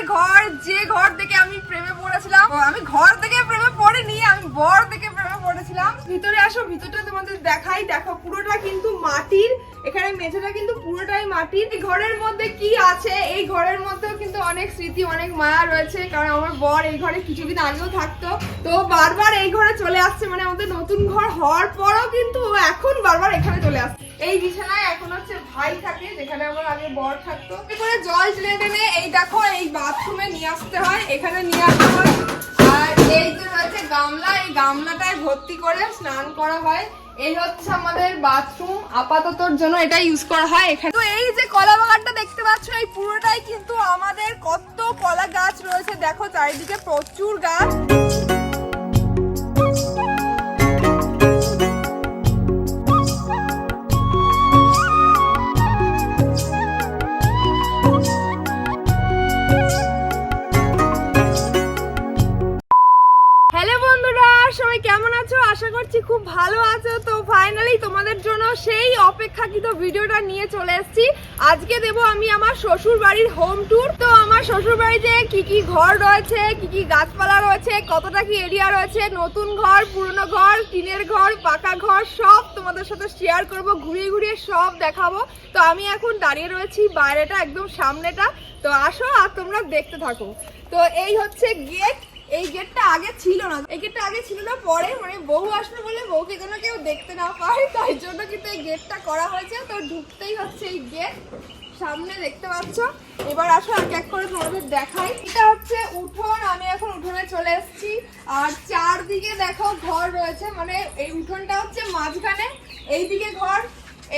স্বপ্নের ঘর, যে ঘর থেকে আমি প্রেমে পড়েছিলাম আমি ঘর থেকে প্রেমে পড়িনি, আমি বর থেকে প্রেমে পড়েছিলাম। ভিতরে আসো, ভিতরটা তোমাদের দেখাই, দেখো পুরোটা কিন্তু মাটির, এখানে মেঝেটা কিন্তু পুরোটাই মাটির। এই ঘরের মধ্যে কি আছে? এই ঘরের মধ্যেও কিন্তু অনেক স্মৃতি, অনেক মায়া রয়েছে, কারণ আমার বর এই ঘরে কিছুদিন আগেও থাকতো। তো বারবার এই ঘরে চলে আসছে মানে আমাদের নতুন ঘর হওয়ার পরও কিন্তু এখন বারবার এখানে চলে আসছে। এই বিছানায় এখন হচ্ছে ভাই থাকে, যেখানে আমার আগে বর থাকতো। করে জল ঢেলে টেনে, এই দেখো, এই বাথরুমে নিয়ে আসতে হয়, এখানে নিয়ে আসতে হয়। আর এই যে রয়েছে গামলা, এই গামলাটায় ভর্তি করে স্নান করা হয়। এই হচ্ছে আমাদের বাথরুম আপাততর জন্য এটা ইউজ করা হয় এখানে। তো এই যে কলা বাগানটা দেখতে পাচ্ছ, এই পুরোটাই কিন্তু আমাদের কত কলা গাছ রয়েছে। দেখো, চারিদিকে প্রচুর গাছ। তোমাদের জন্য সেই অপেক্ষাকৃত ভিডিওটা নিয়ে চলে এসেছি। আজকে দেব আমি আমার শ্বশুর বাড়ির হোম ট্যুর তো আমার শ্বশুর বাড়িতে কি কি ঘর রয়েছে, কি কি গাছপালা রয়েছে, কতটা কি এরিয়া রয়েছে, নতুন ঘর, পুরনো ঘর, টিনের ঘর, পাকা ঘর, সব তোমাদের সাথে শেয়ার করব, ঘুরিয়ে ঘুরিয়ে সব দেখাবো। তো আমি এখন দাঁড়িয়ে রয়েছি বাইরেটা, একদম সামনেটা। তো আসো আর তোমরা দেখতে থাকো। তো এই হচ্ছে গেট এই গেটটা আগে ছিল না। এই গেটটা আগে ছিল না, পরে মানে বউ আসবে বলে বউকে যেন কেউ দেখতে না পায়, তাই জন্য কিন্তু এই গেটটা করা হয়েছে। তো ঢুকতেই হচ্ছে এই গেট সামনে দেখতে পাচ্ছ। এবার আসো এক এক করে তোমাদের দেখাই। এটা হচ্ছে উঠোন, আমি এখন উঠোনে চলে এসেছি। আর চারদিকে দেখো ঘর রয়েছে মানে এই উঠোনটা হচ্ছে মাঝখানে, এইদিকে ঘর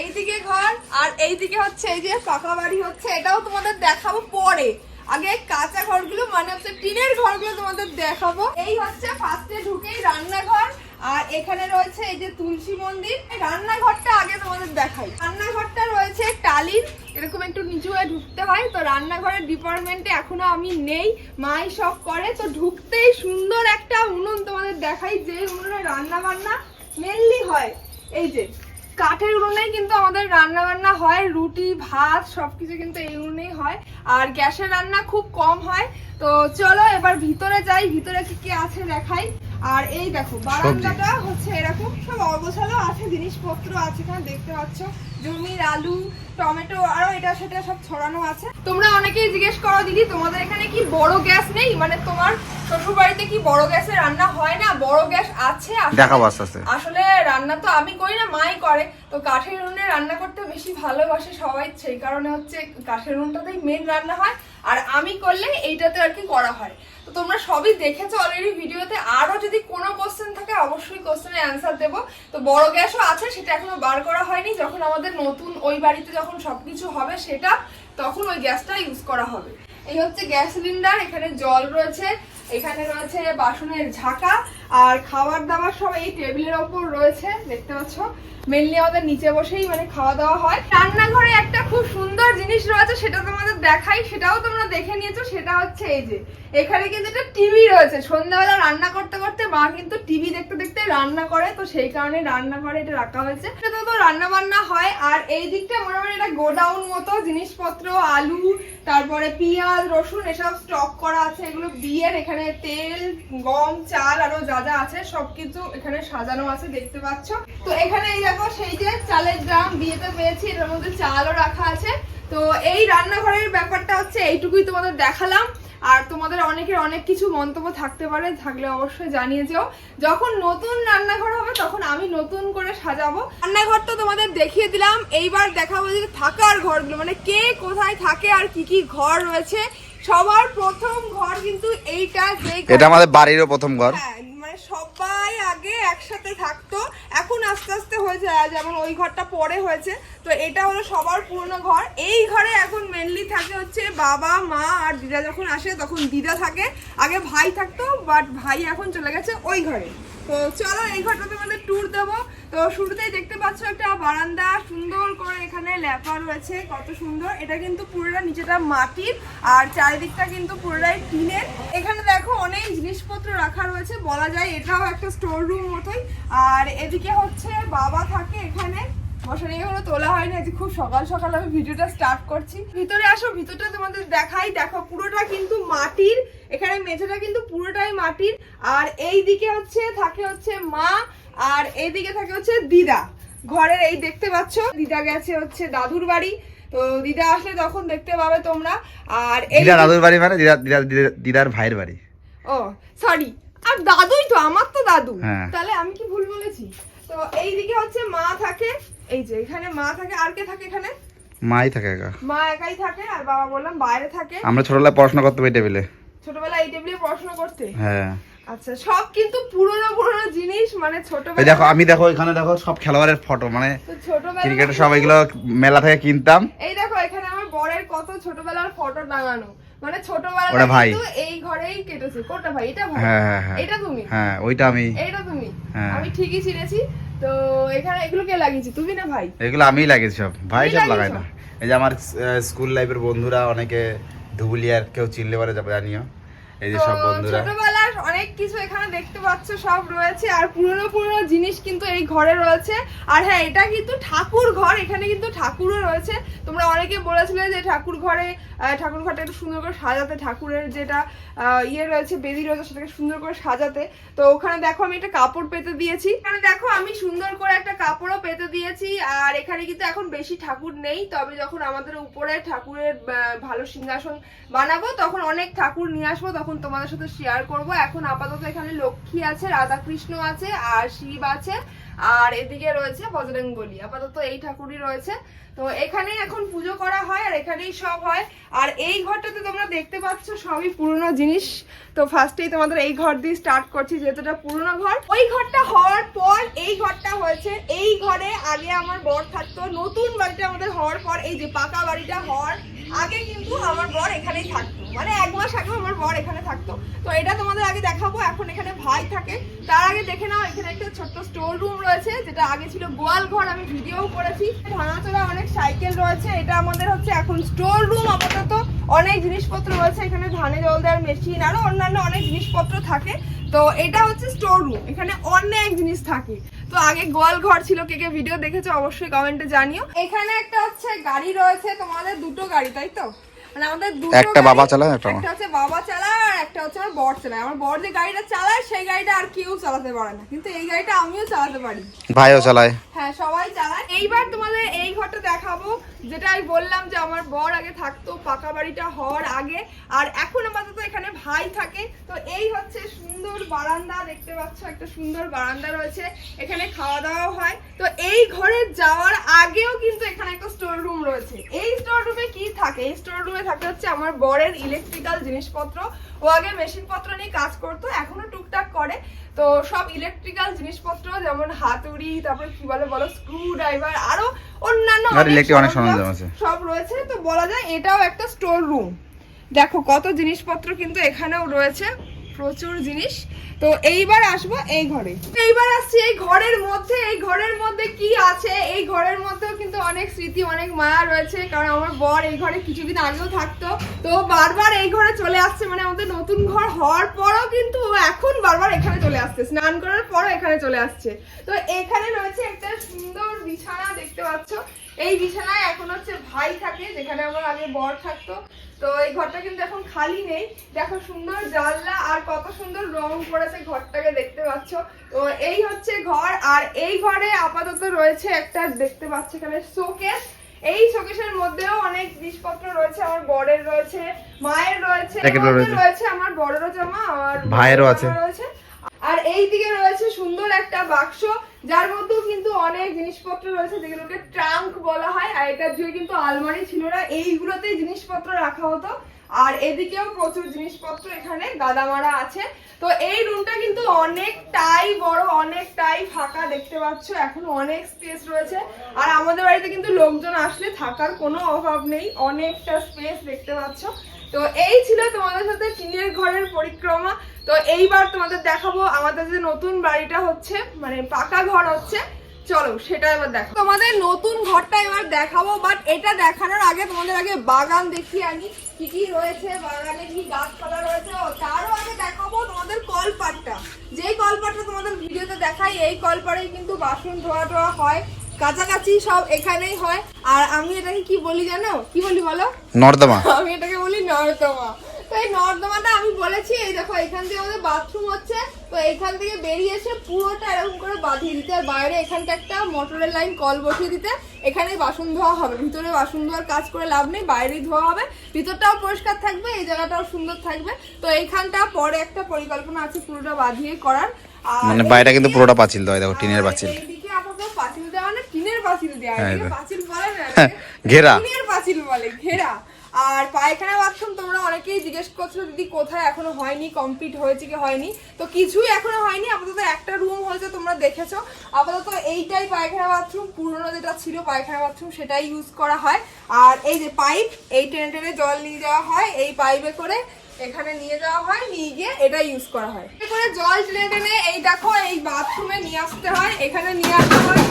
এইদিকে ঘর, আর এইদিকে হচ্ছে এই যে পাকা বাড়ি হচ্ছে। এটাও তোমাদের দেখাবো পরে। আগে কাঁচা ঘরগুলো মানে হচ্ছে টিনের ঘরগুলো তোমাদের দেখাবো। এই হচ্ছে ফার্স্টে ঢুকেই রান্নাঘর, আর এখানে রয়েছে এই যে তুলসী মন্দির। রান্নাঘরটা আগে তোমাদের দেখাই। রান্নাঘরটা রয়েছে টালির, এরকম একটু নিচু হয়ে ঢুকতে হয়, তো রান্নাঘরের ডিপার্টমেন্টে এখনও আমি নেই, মাই সব করে, তো ঢুকতেই সুন্দর একটা উনুন তোমাদের দেখাই যে উনুনে রান্না বান্না মেনলি হয়। এই যে কাঠের উনুনেই কিন্তু আমাদের রান্না বান্না হয় রুটি ভাত সবকিছু কিন্তু এই উনুনেই হয়। আর গ্যাসের রান্না খুব কম হয়। তো চলো এবার ভিতরে যাই ভিতরে কি কি আছে দেখাই। আর এই দেখো বারান্দাটা হচ্ছে এরকম সব অগোছালো আছে জিনিসপত্র আছে এখানে দেখতে পাচ্ছ। জমির আলু টমেটো আরও এটা সেটা সব ছড়ানো আছে। তোমরা অনেকেই জিজ্ঞেস করো দিদি তোমাদের এখানে কি বড় গ্যাস নেই? মানে তোমার শ্বশুর বাড়িতে কি বড় গ্যাসে রান্না হয় না? বড় গ্যাস আছে আসলে- দেখাবো আস্তে আস্তে। আসলে রান্না তো আমি করি না মাই করে। তো কাঠের উনুনে রান্না করতে বেশি ভালোবাসে সবাই সেই কারণে হচ্ছে কাঠের উনুনটাতেই মেন রান্না হয়। আর আমি করলে এইটাতে আর কি করা হয়? তো তোমরা সবই দেখেছ অলরেডি ভিডিওতে। আরও যদি কোনো কোশ্চেন থাকে অবশ্যই কোশ্চেনের অ্যান্সার দেবো। তো বড় গ্যাসও আছে সেটা এখনও বার করা হয়নি। যখন আমাদের নতুন ওই বাড়িতে যখন সবকিছু হবে সেটা তখন ওই গ্যাসটা ইউজ করা হবে। এই হচ্ছে গ্যাস সিলিন্ডার এখানে জল রয়েছে। এখানে রয়েছে বাসনের ঝাঁকা আর খাবার দাবার সব এই টেবিলের ওপর রয়েছে, দেখতে পাচ্ছ। মেনলি আমাদের নিচে বসেই মানে খাওয়া দাওয়া হয়। রান্নাঘরে একটা খুব সুন্দর জিনিস রয়েছে, সেটা তোমাদের দেখাই। সেটাও তোমরা দেখে নিয়েছো, সেটা হচ্ছে এই যে, এখানে কিন্তু একটা টিভি রয়েছে। সন্ধ্যাবেলা রান্না করতে করতে মা কিন্তু টিভি দেখতে দেখতে রান্না করে, তো সেই কারণে রান্নাঘরে এটা রাখা হয়েছে। এটা তো রান্না বান্না হয়, আর এই দিকটা মোটামুটি একটা গোডাউন মতো, জিনিসপত্র, আলু, তারপরে পেঁয়াজ, রসুন, এসব স্টক করা আছে এগুলো। বিয়ের এখানে তেল, গম, চাল, আরও যা যা আছে সবকিছু এখানে সাজানো আছে দেখতে পাচ্ছ। তো এখানে এই দেখো সেই যে চালের ড্রাম বিয়েতে পেয়েছি এটার মধ্যে চালও রাখা আছে। তো এই রান্নাঘরের ব্যাপারটা হচ্ছে এইটুকুই তোমাদের দেখালাম। আর তোমাদের অনেকের অনেক কিছু মন্তব্য থাকতে পারে থাকলে অবশ্যই জানিয়ে যেও। যখন নতুন রান্নাঘর হবে তখন আমি নতুন করে সাজাবো। রান্নাঘরটা তোমাদের দেখিয়ে দিলাম। এইবার দেখাবো যে থাকার ঘরগুলো মানে কে কোথায় থাকে আর কি কি ঘর রয়েছে। সবার প্রথম ঘর কিন্তু এইটা যে এটা আমাদের বাড়িরও প্রথম ঘর। হ্যাঁ সবাই আগে একসাথে থাকতো। এখন আস্তে আস্তে হয়েছে যেমন ওই ঘরটা পরে হয়েছে। তো এটা হলো সবার পুরনো ঘর। এই ঘরে এখন মেনলি থাকে হচ্ছে বাবা, মা আর দিদা যখন আসে তখন দিদা থাকে। আগে ভাই থাকতো বাট ভাই এখন চলে গেছে ওই ঘরে। তো চলো এই ঘরটা তোমাদের ট্যুর তো শুরুতেই দেখতে পাচ্ছ একটা বারান্দা সুন্দর করে এখানে ল্যাপা রয়েছে, কত সুন্দর। এটা কিন্তু পুরোটা নিচেটা মাটির, আর চারিদিকটা কিন্তু পুরোটাই টিনের। এখানে দেখো অনেক জিনিসপত্র রাখা রয়েছে, বলা যায় এটাও একটা স্টোর রুম মতোই। আর এদিকে হচ্ছে বাবা থাকে এখানে। মশারি এখনও তোলা হয়নি, আজ খুব সকাল সকাল আমি ভিডিওটা স্টার্ট করছি। ভিতরে আসো, ভিতরটা তোমাদের দেখাই। দেখো, পুরোটা কিন্তু মাটির। এখানে মেঝেটা কিন্তু পুরোটাই মাটির। আর এই দিকে হচ্ছে, থাকে হচ্ছে মা। আর এইদিকে থাকে হচ্ছে দিদা। ঘরের এই দেখতে পাচ্ছ দিদা গেছে হচ্ছে দাদুর বাড়ি। তো দিদা আসলে তখন দেখতে পাবে তোমরা। আর এই দিদা দাদুর বাড়ি মানে দিদা দিদা দিদা- দিদার ভাইয়ের বাড়ি। ও সরি আর দাদুই তো আমার তো দাদু। হ্যাঁ। তাহলে আমি কি ভুল বলেছি? তো এইদিকে হচ্ছে মা থাকে। এই যে এখানে মা থাকে। আর কে থাকে এখানে? মাই থাকে একা। মা একাই থাকে আর বাবা বললাম বাইরে থাকে। আমরা ছোটবেলায় পড়াশোনা করতে পারি টেবিলে ছোটবেলায় এই টেবিলে পড়াশোনা করতে? হ্যাঁ। আচ্ছা সব কিন্তু পুরনো পুরনো জিনিস মানে ছোটবেলা দেখো আমি দেখো এখানে দেখো সব খেলোয়াড়ের ফটো মানে ছোটবেলা ক্রিকেটের সব এগুলো মেলা থেকে কিনতাম। এই দেখো এখানে আমার বরের কত ছোটবেলার ফটো টাঙানো মানে ছোটবেলা। কিন্তু এই ঘরেই কেটেছে। কোনটা ভাই? এটা ভাই? হ্যাঁ হ্যাঁ হ্যাঁ। এটা তুমি? হ্যাঁ ওইটা আমি। এইটা তুমি? হ্যাঁ। আমি ঠিকই চিনেছি। তো এখানে এগুলো কে লাগিয়েছি? তুমি না ভাই? এগুলো আমিই লাগিয়েছি সব। ভাই সব লাগাই না এই যে আমার স্কুল লাইফের বন্ধুরা অনেকে ধুবুলিয়ার কেউ চিনলে পারে যাবে জানিও। এই যে তো সব বন্ধুরা। ছোটবেলার অনেক কিছু এখানে দেখতে পাচ্ছ সব রয়েছে। আর পুরনো পুরনো জিনিস কিন্তু এই ঘরে রয়েছে। আর হ্যাঁ এটা কিন্তু ঠাকুর ঘর এখানে কিন্তু ঠাকুরও রয়েছে। তোমরা অনেকে বলেছিলে যে ঠাকুর ঘরে ঠাকুর ঘরটা একটু সুন্দর করে সাজাতে ঠাকুরের যেটা ইয়ে রয়েছে বেদি রয়েছে সেটাকে সুন্দর করে সাজাতে। তো ওখানে দেখো আমি একটা কাপড় পেতে দিয়েছি। এখানে দেখো আমি সুন্দর করে একটা কাপড়ও পেতে দিয়েছি। আর এখানে কিন্তু এখন বেশি ঠাকুর নেই। তবে যখন আমাদের উপরে ঠাকুরের ভালো সিংহাসন বানাবো তখন অনেক ঠাকুর নিয়ে আসব তখন তোমাদের সাথে শেয়ার করব। এখন আপাতত এখানে লক্ষ্মী আছে, রাধাকৃষ্ণ আছে, আর শিব আছে, আর এদিকে রয়েছে বজরং বলি আপাতত এই ঠাকুরই রয়েছে। তো এখানেই এখন পুজো করা হয় আর এখানেই সব হয়। আর এই ঘরটাতে তোমরা দেখতে পাচ্ছ সবই পুরনো জিনিস। তো ফার্স্টেই তোমাদের এই ঘর দিয়ে স্টার্ট করছি, যেহেতু এটা পুরনো ঘর। ওই ঘরটা হওয়ার পর এই ঘরটা হয়েছে। এই ঘরে আগে আমার বর থাকতো। নতুন বাড়িটা আমাদের হওয়ার পর এই যে পাকা বাড়িটা হওয়ার আগে কিন্তু আমার বর এখানেই থাকতো। মানে এক মাস আগে আমার বর এখানে থাকতো। তো এটা তোমাদের আগে দেখাবো, এখন এখানে ভাই থাকে। তার আগে দেখে নাও, এখানে একটা ছোট্ট স্টোর রুম রয়েছে, যেটা আগে ছিল গোয়াল ঘর। আমি ভিডিও করেছি। ভাঙাচোরা অনেক সাইকেল রয়েছে। এটা আমাদের হচ্ছে এখন স্টোর রুম আপাতত অনেক জিনিসপত্র রয়েছে। এখানে ধানে জল দেওয়ার মেশিন আরও অন্যান্য অনেক জিনিসপত্র থাকে। তো এটা হচ্ছে স্টোর রুম এখানে অনেক জিনিস থাকে। তো আগে গোয়াল ঘর ছিল কে কে ভিডিও দেখেছ অবশ্যই কমেন্টে জানিও। এখানে একটা হচ্ছে গাড়ি রয়েছে তোমাদের দুটো গাড়ি তাই তো? মানে আমাদের দুটো একটা গাড়ি, বাবা চালায়, একটা একটা হচ্ছে বাবা চালায় আর একটা হচ্ছে আমার বর চালায়। আমার বর যে গাড়িটা চালায় সেই গাড়িটা আর কেউ চালাতে পারে না। কিন্তু এই গাড়িটা আমিও চালাতে পারি। ভাইও চালায়। হ্যাঁ সবাই চালায়। এইবার তোমাদের এই ঘরটা দেখাবো। যেটা আমি বললাম যে আমার বর আগে থাকতো, পাকা বাড়িটা হওয়ার আগে। আর এখন আপাতত এখানে ভাই থাকে। তো এই হচ্ছে সুন্দর বারান্দা, দেখতে পাচ্ছ একটা সুন্দর বারান্দা রয়েছে। এখানে খাওয়া দাওয়া হয়। তো এই ঘরে যাওয়ার আগেও কিন্তু এখানে একটা স্টোর রুম রয়েছে। এই স্টোর রুমে কি থাকে? এই স্টোর রুমে থাকে হচ্ছে আমার বরের ইলেকট্রিক্যাল জিনিসপত্র। ও আগে মেশিনপত্র নিয়ে কাজ করতো, এখনও টুকটাক করে। তো সব ইলেকট্রিক্যাল জিনিসপত্র যেমন হাতুড়ি তারপর কি বলে বলো স্ক্রু ড্রাইভার আরও অন্যান্য। সব রয়েছে। তো বলা যায় এটাও একটা স্টোর রুম দেখো কত জিনিসপত্র কিন্তু এখানেও রয়েছে। প্রচুর জিনিস। তো এইবার আসব এই ঘরে। এইবার আসছি এই ঘরের মধ্যে, এই ঘরের মধ্যে কি আছে? এই ঘরের মধ্যেও কিন্তু অনেক স্মৃতি, অনেক মায়া রয়েছে, কারণ আমার বর এই ঘরে কিছুদিন আগেও থাকতো। তো বারবার এই ঘরে চলে আসছে মানে আমাদের নতুন ঘর হওয়ার পরও কিন্তু এখন বারবার এখানে চলে আসছে। স্নান করার পরও এখানে চলে আসছে। তো এখানে রয়েছে একটা সুন্দর বিছানা, দেখতে পাচ্ছ? এই বিছানায় এখন হচ্ছে ভাই থাকে, যেখানে আমার আগে বর থাকতো। তো এই ঘরটা কিন্তু এখন খালি নেই দেখো সুন্দর জানলা আর কত সুন্দর রং করেছে ঘরটাকে দেখতে পাচ্ছ তো এই হচ্ছে ঘর আর এই ঘরে আপাতত রয়েছে একটা দেখতে পাচ্ছ এখানে শোকেস এই শোকেশের মধ্যেও অনেক জিনিসপত্র রয়েছে আমার বরের রয়েছে মায়ের রয়েছে রয়েছে। আমার বড়েরও জামা আর ভাইয়েরও আছে। রয়েছে আর এই দিকে রয়েছে সুন্দর একটা বাক্স, যার মধ্যেও কিন্তু অনেক জিনিসপত্র রয়েছে যেগুলোকে ট্রাঙ্ক বলা হয়, আর এটার যুগে কিন্তু আলমারি ছিল না এইগুলোতে জিনিসপত্র রাখা হতো। আর এদিকেও প্রচুর জিনিসপত্র এখানে গাদামারা আছে। তো এই রুমটা কিন্তু অনেকটাই বড়, অনেকটাই ফাঁকা দেখতে পাচ্ছ, এখন অনেক স্পেস রয়েছে। আর আমাদের বাড়িতে কিন্তু লোকজন আসলে থাকার কোনো অভাব নেই, অনেকটা স্পেস দেখতে পাচ্ছ। তো এই ছিল তোমাদের সাথে টিনের ঘরের পরিক্রমা। তো এইবার তোমাদের দেখাবো আমাদের যে নতুন বাড়িটা হচ্ছে মানে পাকা ঘর হচ্ছে। চলো সেটা এবার দেখো তোমাদের নতুন ঘরটা এবার দেখাবো বাট এটা দেখানোর আগে তোমাদের আগে বাগান দেখিয়ে আনি কি কি রয়েছে, বাগানে কি গাছপালা রয়েছে তারও আগে দেখাবো তোমাদের কলপাটটা। যেই কলপাটটা তোমাদের ভিডিওতে দেখাই, এই কলপাড়েই কিন্তু বাসন ধোয়া টোয়া হয়। কাছাকাছি সব এখানেই হয়। আর আমি এটাকে কি বলি জানো? কি বলি বলো? নর্দমা। আমি এটাকে বলি নর্দমা। তো এই নর্দমাটা আমি বলেছি এই দেখো এখান থেকে আমাদের বাথরুম হচ্ছে। তো এখান থেকে বেরিয়ে এসে পুরোটা এরকম করে বাঁধিয়ে দিতে আর বাইরে এখানটা একটা মোটরের লাইন কল বসিয়ে দিতে। এখানেই বাসন ধোয়া হবে। ভিতরে বাসন ধোয়ার কাজ করে লাভ নেই বাইরেই ধোয়া হবে। ভিতরটাও পরিষ্কার থাকবে এই জায়গাটাও সুন্দর থাকবে। তো এইখানটা পরে একটা পরিকল্পনা আছে পুরোটা বাঁধিয়ে করার। মানে বাইরে কিন্তু পুরোটা পাঁচিল দেওয়া দেখো টিনের পাঁচিল। পাঁচিল দেওয়া না টিনের পাঁচিল দেওয়া হ্যাঁ, এটাকে এটা। পাঁচিল বলে না হ্যাঁ, ঘেরা। টিনের পাঁচিল বলে ঘেরা। আর পায়খানা বাথরুম তোমরা অনেকেই জিজ্ঞেস করছ দিদি কোথায় এখনও হয়নি? কমপ্লিট হয়েছে কি হয়নি? তো কিছুই এখনও হয়নি। আপাতত একটা রুম হয়েছে তোমরা দেখেছ। আপাতত এইটাই পায়খানা বাথরুম পুরনো যেটা ছিল পায়খানা বাথরুম সেটাই ইউজ করা হয়। আর এই যে পাইপ এই টেনে টেনে জল নিয়ে যাওয়া হয় এই পাইপে করে এখানে নিয়ে যাওয়া হয়, নিয়ে গিয়ে এটা ইউজ করা হয়। এখানে জল টেনে টেনে এই দেখো, এই বাথরুমে নিয়ে আসতে হয়, এখানে নিয়ে আসতে হয়।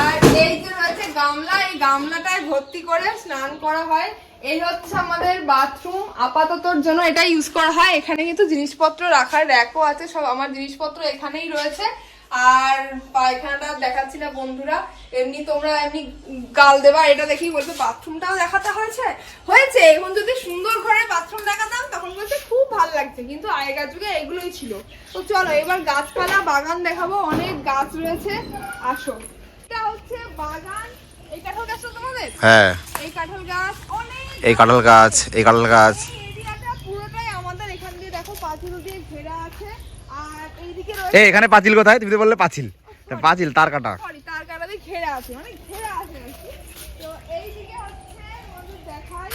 আর এই যে রয়েছে গামলা, এই গামলাটায় ভর্তি করে স্নান করা হয়। এই হচ্ছে আমাদের বাথরুম আপাততর জন্য এটা ইউজ করা হয়। এখানে কিন্তু জিনিসপত্র রাখার র্যাকও আছে, সব আমার জিনিসপত্র এখানেই রয়েছে। আর পায়খানাটা দেখাচ্ছি না বন্ধুরা। এমনি তোমরা এমনি গাল দেবা এটা দেখি বলবে বাথরুমটাও দেখাতে হয়েছে? হয়েছে। এখন যদি সুন্দর ঘরে বাথরুম দেখাতাম তখন বলছে খুব ভালো লাগছে কিন্তু আগেকার যুগে এগুলোই ছিল। তো চলো এবার গাছপালা বাগান দেখাবো। অনেক গাছ রয়েছে। আসো। এটা হচ্ছে বাগান। এই কাঁঠাল গাছটা তোমাদের? হ্যাঁ। এই কাঁঠাল গাছ অনেক এই কাঁঠাল গাছ এই কাঁঠাল গাছ এই এরিয়াটা পুরোটাই আমাদের এখান দিয়ে দেখো পাঁচিল দিয়ে ঘেরা আছে আর এইদিকে এই এখানে পাঁচিল কোথায়? তুমি তো বললে পাঁচিল। তা পাঁচিল তার কাটা। ঘেরা আছে মানে ঘেরা আছে কি। তো এইদিকে হচ্ছে আমাদের দেখাই।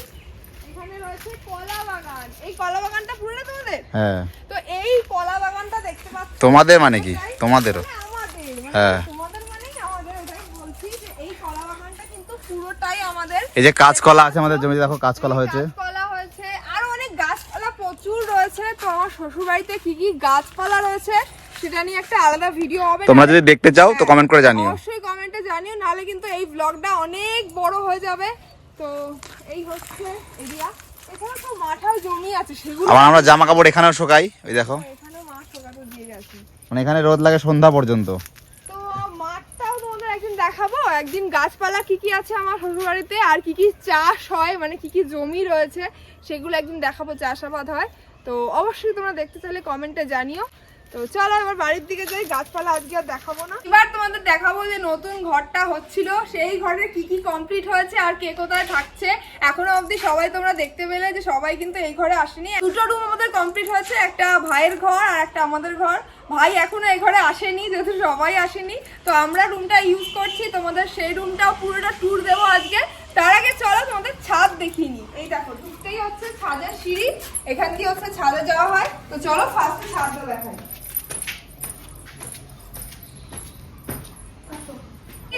এখানে রয়েছে কলা বাগান। এই কলা বাগানটা পুরোটা তোমাদের? হ্যাঁ। তো এই কলা বাগানটা দেখতে পাচ্ছ তোমাদের মানে কি? তোমাদেরও? মানে মানে হ্যাঁ। তোমাদের মানেই আমাদের ওটাই বলছি যে এই কলা বাগানটা কিন্তু পুরোটাই আমাদের এই যে কাঁচকলা আছে আমাদের জমিতে দেখো কাঁচকলা হয়েছে। গাছপালা হয়েছে আরও অনেক গাছপালা প্রচুর রয়েছে তো আমার শ্বশুর বাড়িতে কি কি গাছপালা রয়েছে সেটা নিয়ে একটা আলাদা ভিডিও হবে। তোমরা যদি দেখতে চাও তো কমেন্ট করে জানিও। অবশ্যই কমেন্টে জানিও নাহলে কিন্তু এই ব্লগটা অনেক বড় হয়ে যাবে। তো এই হচ্ছে এরিয়া এখানে তো মাঠাও জমি আছে সেগুলো আবার আমরা জামা কাপড় এখানেও শোকাই ওই দেখো। এখানে মাঠ ঠোকাতে দিয়ে গেছি। মানে এখানে রোদ লাগে সন্ধ্যা পর্যন্ত। তো মাঠটাও তোমাদের একদিন দেখাবো একদিন গাছপালা কি কি আছে আমার শ্বশুরবাড়িতে আর কি কি চাষ হয় মানে কি কি জমি রয়েছে সেগুলো একদিন দেখাবো চাষাবাদ হয়। তো অবশ্যই তোমরা দেখতে চাইলে কমেন্টে জানিও। তো চলো এবার বাড়ির দিকে যাই, গাছপালা আজকে আর দেখাবো না। এবার তোমাদের দেখাবো যে নতুন ঘরটা হচ্ছিল। সেই ঘরে কি কি কমপ্লিট হয়েছে আর কে কোথায় থাকছে, এখনও অবধি সবাই তোমরা দেখতে পেলে যে সবাই কিন্তু এই ঘরে আসেনি। দুটো রুম আমাদের কমপ্লিট হয়েছে, একটা ভাইয়ের ঘর আর একটা আমাদের ঘর। ভাই এখনও এই ঘরে আসেনি, যেহেতু সবাই আসেনি। তো আমরা রুমটা ইউজ করছি, তোমাদের সেই রুমটাও পুরোটা ট্যুর দেবো আজকে। তার আগে চলো, তোমাদের ছাদ দেখিয়ে নি এই দেখো, ঢুকতেই হচ্ছে ছাদের সিঁড়ি, এখান দিয়ে হচ্ছে ছাদে যাওয়া হয়। তো চলো ফার্স্টে ছাদটা দেখাই।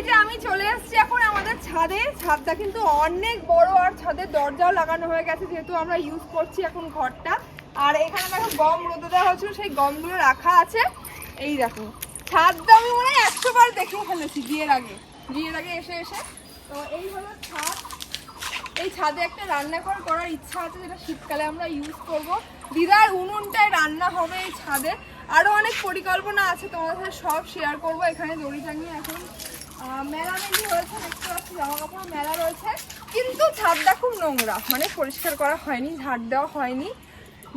যে আমি চলে এসেছি এখন আমাদের ছাদে। ছাদটা কিন্তু অনেক বড়, আর ছাদের দরজাও লাগানো হয়ে গেছে, যেহেতু আমরা ইউজ করছি এখন ঘরটা। আর এখানে দেখো, গম রোদে দেওয়া হয়েছিল, সেই গমগুলো রাখা আছে। এই দেখো, ছাদটা আমি মনে হয় একশো বার দেখে ফেলেছি, বিয়ের আগে। বিয়ের আগে এসে এসে। এই হলো ছাদ। এই ছাদে একটা রান্নাঘর করার ইচ্ছা আছে, যেটা শীতকালে আমরা ইউজ করব। দিদার উনুনটায় রান্না হবে এই ছাদে। আরও অনেক পরিকল্পনা আছে, তোমাদের সাথে সব শেয়ার করব। এখানে দড়ি টাঙিয়ে এখন। মেলা মেলি হয়েছে, দেখতে পাচ্ছি জামা কাপড় মেলা রয়েছে। কিন্তু ছাদটা খুব নোংরা মানে পরিষ্কার করা হয়নি, ঝাড় দেওয়া হয়নি।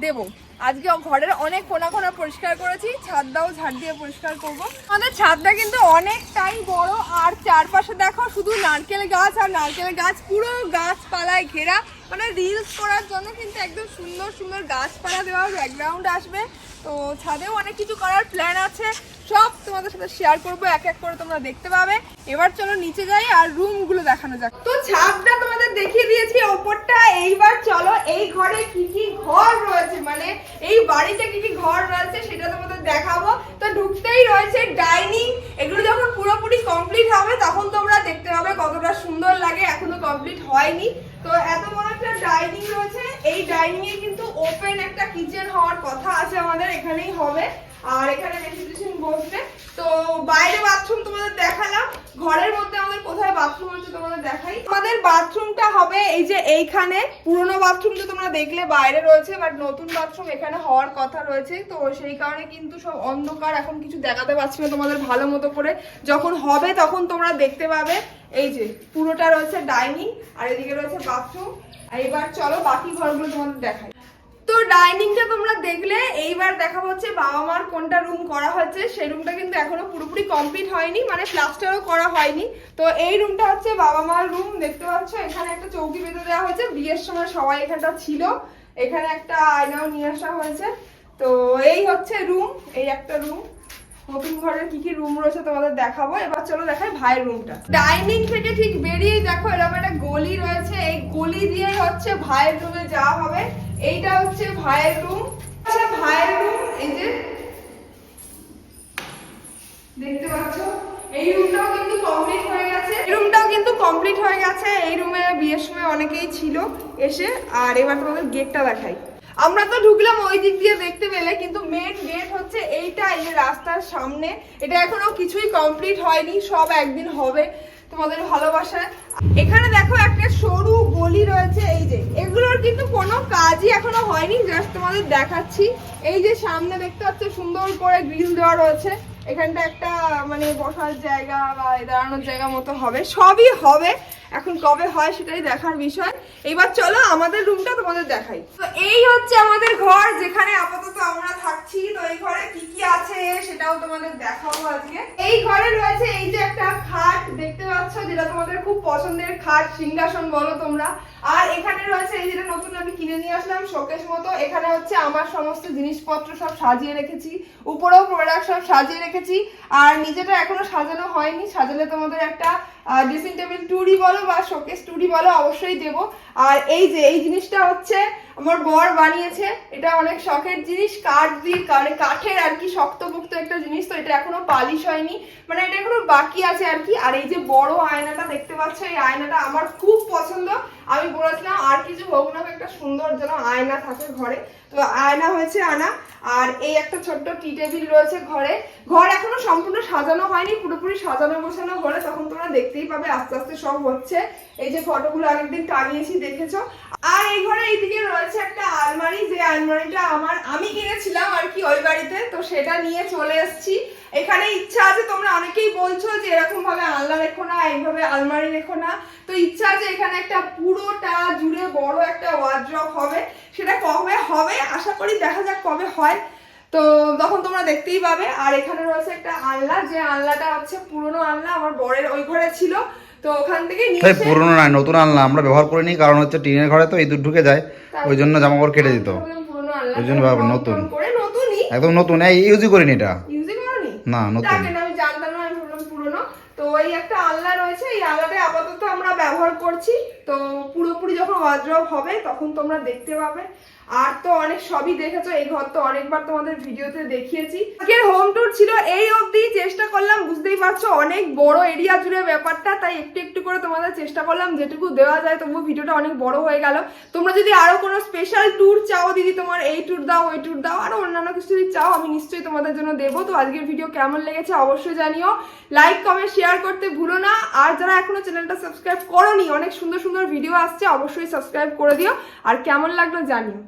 দেবো। আজকে ঘরের অনেক কোনা কোনা পরিষ্কার করেছি, ছাদটাও ঝাড় দিয়ে পরিষ্কার করব। আমাদের ছাদটা কিন্তু অনেকটাই বড়, আর চারপাশে দেখো শুধু নারকেল গাছ, আর নারকেল গাছ পুরো গাছপালায় ঘেরা। মানে রিলস করার জন্য কিন্তু একদম সুন্দর সুন্দর গাছপালা দেওয়া ব্যাকগ্রাউন্ড আসবে। তো ছাদেও অনেক কিছু করার প্ল্যান আছে। সব তোমাদের সাথে শেয়ার করব, এক এক করে তোমরা দেখতে পাবে। এবার চলো নিচে যাই আর রুমগুলো দেখানো যাক। তো ছাদটা তোমাদের দেখিয়ে দিয়েছি, ওপরটা। এইবার চলো এই ঘরে কি কি ঘর রয়েছে? মানে এই বাড়িতে কি কি ঘর রয়েছে সেটা তোমাদের দেখাবো। তো ঢুকতেই রয়েছে ডাইনিং এগুলো যখন পুরোপুরি কমপ্লিট হবে, তখন তোমরা দেখতে পাবে কতটা সুন্দর লাগে। এখনও কমপ্লিট হয়নি। তো এত বড় একটা ডাইনিং রয়েছে। এই ডাইনিং এ কিন্তু ওপেন একটা কিচেন হওয়ার কথা আছে আমাদের, এখানেই হবে। আর এখানে কিছু বসবে। তো বাইরে বাথরুম তোমাদের দেখালাম। ঘরের মধ্যে আমাদের কোথায় বাথরুম আছে তোমাদের দেখাই। আমাদের বাথরুমটা হবে এই যে এইখানে। পুরনো বাথরুম তো তোমরা দেখলে বাইরে রয়েছে বাট নতুন বাথরুম এখানে হওয়ার কথা রয়েছে। তো সেই কারণে কিন্তু সব অন্ধকার, এখন কিছু দেখাতে পারছি না তোমাদের ভালো মতো করে। যখন হবে তখন তোমরা দেখতে পাবে। এই যে পুরোটা রয়েছে ডাইনিং আর এদিকে রয়েছে বাথরুম আর এবার চলো বাকি ঘরগুলো তোমাদের দেখাই। তো ডাইনিংটা তোমরা দেখলে এইবার দেখা হচ্ছে বাবা মার কোনটা রুম করা হয়েছে। সেই রুমটা কিন্তু এখনও পুরোপুরি কমপ্লিট হয়নি মানে প্লাস্টারও করা হয়নি। তো এই রুমটা হচ্ছে বাবা মার রুম দেখতে পাচ্ছ? এখানে একটা চৌকি বেঁধে দেওয়া হয়েছে। বিয়ের সময় সবাই এখানটা ছিল। এখানে একটা আয়নাও নিয়ে আসা হয়েছে। তো এই হচ্ছে রুম এই একটা রুম নতুন ঘরের কি কি রুম রয়েছে তোমাদের দেখাবো। এবার চলো দেখাই ভাইয়ের রুমটা ডাইনিং থেকে ঠিক বেরিয়েই দেখো, এরকম একটা গলি রয়েছে। এই গলি দিয়েই হচ্ছে ভাইয়ের রুমে যাওয়া হবে। এইটা হচ্ছে ভাইয়ের রুম ভাইয়ের রুম এই যে, দেখতে পাচ্ছ? এই রুমটাও কিন্তু কমপ্লিট হয়ে গেছে। এই রুমটাও কিন্তু কমপ্লিট হয়ে গেছে। এই রুমে বিয়ের সময় অনেকেই ছিল এসে। আর এবার তোমাদের গেটটা দেখাই। আমরা তো ঢুকলাম ওই দিক দিয়ে দেখতে পেলে, কিন্তু মেন গেট হচ্ছে এইটা, এই রাস্তার সামনে। এটা এখনও কিছুই কমপ্লিট হয়নি, সব একদিন হবে তোমাদের ভালোবাসায়। এখানে দেখো একটা সরু গলি রয়েছে, এই যে, এগুলোর কিন্তু কোনো কাজই এখনও হয়নি জাস্ট তোমাদের দেখাচ্ছি। এই যে সামনে দেখতে পাচ্ছ, সুন্দর করে গ্রিল দেওয়া রয়েছে। এখানটা একটা মানে বসার জায়গা বা দাঁড়ানোর জায়গা মতো হবে, সবই হবে। এখন কবে হয় সেটাই দেখার বিষয়। এবার চলো আমাদের রুমটা তোমাদের দেখাই। তো এই হচ্ছে আমাদের ঘর, যেখানে আপাতত আমরা থাকছি। তো এই ঘরে কি কি আছে সেটাও তোমাদের দেখাবো আজকে। এই ঘরে রয়েছে এই যে একটা খাট, দেখতে পাচ্ছ, যেটা তোমাদের খুব পছন্দের খাট, সিংহাসন বলো তোমরা। আর এখানে রয়েছে এই যেটা নতুন আমি কিনে নিয়ে আসলাম, শোকেস মতো। এখানে হচ্ছে আমার সমস্ত জিনিসপত্র সব সাজিয়ে রেখেছি। উপরেও প্রোডাক্ট সব সাজিয়ে রেখেছি। আর নিচেটা এখনও সাজানো হয়নি। সাজালে তোমাদের একটা ড্রেসিং টেবিল টুরি বলো বা শোকেস টুরি বলো, অবশ্যই দেবো। আর এই যে, এই জিনিসটা হচ্ছে, আমার বর বানিয়েছে, এটা অনেক শখের জিনিস, কাঠ দিয়ে মানে কাঠের আর কি শক্তপোক্ত একটা জিনিস তো, এটা এখনও পালিশ হয়নি। মানে এটা এখনও বাকি আছে আর কি। আর এই যে বড় আয়নাটা, দেখতে পাচ্ছ, এই আয়নাটা আমার খুব পছন্দ। আমি বলেছিলাম, আর কিছু হোক না, একটা সুন্দর যেন আয়না থাকে ঘরে। তো আয়না হয়েছে আনা, আর এই একটা ছোট্ট টি টেবিল রয়েছে ঘরে। ঘর এখনও সম্পূর্ণ সাজানো হয়নি, পুরোপুরি সাজানো গোছানো হলে তখন তোমরা দেখতেই পাবে, আস্তে আস্তে সব হচ্ছে। এই যে ফটোগুলো আগের দিন টানিয়েছি দেখেছ? আর এই ঘরে এইদিকে রয়েছে একটা আলমারি, যে আলমারিটা আমার, আমি কিনেছিলাম আর কি ওই বাড়িতে, তো সেটা নিয়ে চলে এসেছি। এখানে ইচ্ছা আছে তোমরা অনেকেই বলছো যে এরকম ভাবে আলনা রেখো না এইভাবে আলমারি রেখো না। তো ইচ্ছা আছে এখানে একটা পুরোটা জুড়ে বড় একটা ওয়ার্ড্রপ হবে সেটা কবে হবে? আশা করি দেখা যাক কবে হয়। তো তখন তোমরা দেখতেই পাবে। আর এখানে রয়েছে একটা আলনা যে আলনাটা হচ্ছে পুরনো আলনা আমার বরের ওই ঘরে ছিল। তো ওখান থেকে নিয়ে পুরনো নয় নতুন আনলাম আমরা ব্যবহার করিনি কারণ হচ্ছে টিনের ঘরে তো ইঁদুর ঢুকে যায় ওই জন্য জামা কাপড় কেটে দিত। ওই জন্য নতুন। একদম নতুন এই ইউজই করিনি এটা। না? নতুন। তো এই একটা আলনা রয়েছে এই আল্লাহটাই আপাতত আমরা করছি, তো পুরোপুরি যখন ওয়ার্ড্রপ হবে তখন তোমরা দেখতে পাবে। আর তো অনেক সবই দেখেছ, এই ঘর তো অনেকবার তোমাদের ভিডিওতে দেখিয়েছি। আজকের হোম ট্যুর ছিল এই অবধি, চেষ্টা করলাম, বুঝতেই পারছ, অনেক বড় এরিয়া জুড়ে ব্যাপারটা, তাই একটু একটু করে তোমাদের চেষ্টা করলাম, যেটুকু দেওয়া যায়, তবুও ভিডিওটা অনেক বড় হয়ে গেল। তোমরা যদি আরও কোনো স্পেশাল ট্যুর চাও, দিদি তোমার এই ট্যুর দাও, ওই ট্যুর দাও, আরও অন্যান্য কিছু যদি চাও, আমি নিশ্চয়ই তোমাদের জন্য দেবো। তো আজকের ভিডিও কেমন লেগেছে অবশ্যই জানিও। লাইক কমেন্ট শেয়ার করতে ভুলো না। আর যারা এখনও চ্যানেলটা সাবস্ক্রাইব করোনি অনেক সুন্দর সুন্দর ভিডিও আসছে অবশ্যই সাবস্ক্রাইব করে দিও। আর কেমন লাগল জানিও।